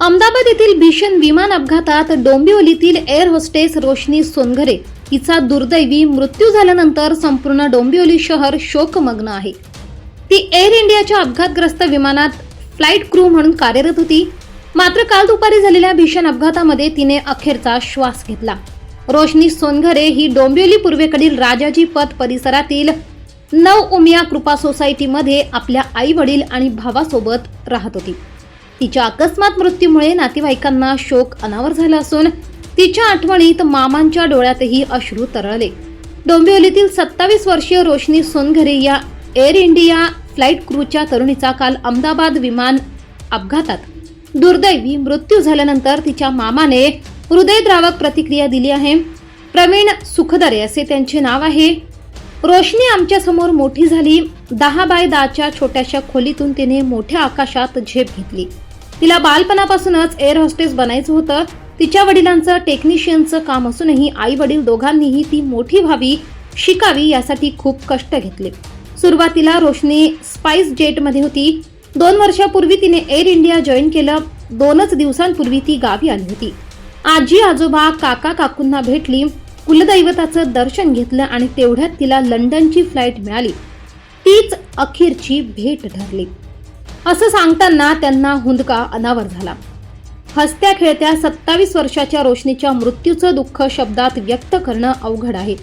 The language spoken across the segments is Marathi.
अहमदाबाद येथील भीषण विमान अपघातात डोंबिवलीतील एअर होस्टेस रोशनी सोनघरे हिचा दुर्दैवी मृत्यू झाल्यानंतर संपूर्ण डोंबिवली शहर शोकमग्न आहे. ती एअर इंडियाच्या अपघातग्रस्त विमानात फ्लाईट क्रू म्हणून कार्यरत होती. मात्र काल दुपारी झालेल्या भीषण अपघातामध्ये तिने अखेरचा श्वास घेतला. रोशनी सोनघरे ही डोंबिवली पूर्वेकडील राजाजी पथ परिसरातील नव उमिया कृपा सोसायटीमध्ये आपल्या आई वडील आणि भावासोबत राहत होती. तिच्या अकस्मात मृत्यूमुळे नातेवाईकांना शोक अनावर झाला असून तिच्या आठवणीत मामांच्या डोळ्यातही अश्रू तरळले. डोंबिवलीतील सत्तावीस वर्षीय रोशनी सोनघरे या एअर इंडिया फ्लाईट क्रूच्या तरुणीचा काल अहमदाबाद विमान अपघातात. दुर्दैवी मृत्यू झाल्यानंतर तिच्या मामाने हृदयद्रावक प्रतिक्रिया दिली आहे. प्रवीण सुखदरे असे त्यांचे नाव आहे. रोशनी आमच्यासमोर मोठी झाली. दहा बाय दहाच्या छोट्याशा खोलीतून तिने मोठ्या आकाशात झेप घेतली. तिला बालपणापासूनच एअर होस्टेस बनायचं होतं. तिच्या वडिलांचं टेक्निशियनचं काम असूनही आई वडील दोघांनीही ती मोठी व्हावी शिकावी यासाठी खूप कष्ट घेतले. सुरुवातीला रोशनी स्पाइस जेटमध्ये होती. दोन वर्षापूर्वी तिने एअर इंडिया जॉईन केलं. दोनच दिवसांपूर्वी ती गावी आली होती. आजी आजोबा काका काकूंना भेटली. कुलदैवताचं दर्शन घेतलं आणि तेवढ्यात तिला लंडनची फ्लाईट मिळाली. तीच अखेरची भेट ठरली. असं सांगताना त्यांना हुंदका अनावर झाला. हसत्या खेळत्या सत्तावीस वर्षाच्या रोशनीच्या मृत्यूचं दुःख शब्दात व्यक्त करणं अवघड आहे.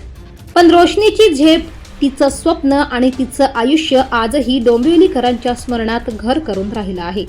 पण रोशनीची झेप तिचं स्वप्न आणि तिचं आयुष्य आजही डोंबिवलीकरांच्या स्मरणात घर करून राहिलं आहे.